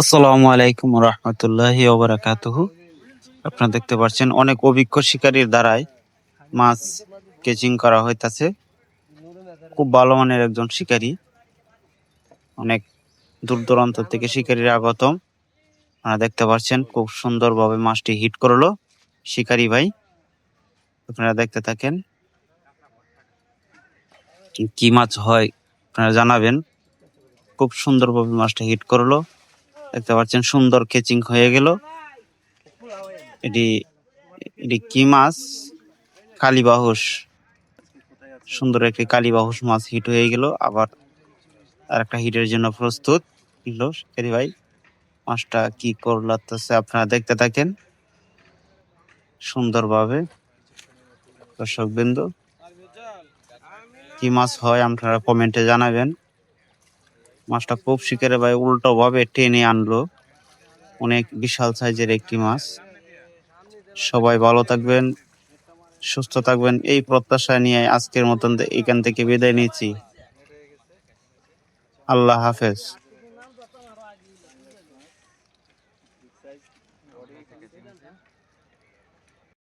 আসসালামু আলাইকুম রহমতুল্লাহি ওবরাকাতুহু আপনারা দেখতে পাচ্ছেন অনেক অভিজ্ঞ শিকারীর দ্বারাই মাছ কেচিং করা হইতাছে। খুব ভালো মানের একজন শিকারী। অনেক দূর দূরান্ত থেকে শিকারীরা আগতম। আপনারা দেখতে পাচ্ছেন খুব সুন্দরভাবে মাছটি হিট করল শিকারী ভাই। আপনারা দেখতে থাকেন। কি মাছ হয়, আপনারা জানাবেন। খুব সুন্দরভাবে মাছটা হিট করল। দেখতে পাচ্ছেন সুন্দর কেচিং হয়ে গেল। এটি এটি কি মাছ? কালীবাহুস সুন্দর একটি কালীবাহুস মাছ হিট হয়ে গেল। আবার আর একটা হিটের জন্য প্রস্তুত। শিকারি ভাই, মাছটা কি করলাতেছে আপনারা দেখতে থাকেন। সুন্দরভাবে। দর্শক বিন্দু কি মাছ হয় আপনারা কমেন্টে জানাবেন। মাছটা খুব শিকারে ভাই উল্টো ভাবে টেনে আনলো। অনেক বিশাল সাইজের একটি মাছ। সবাই ভালো থাকবেন, সুস্থ থাকবেন। এই প্রত্যাশা নিয়ে আজকের মতন এখান থেকে বিদায় নিচ্ছি। আল্লাহ হাফেজ।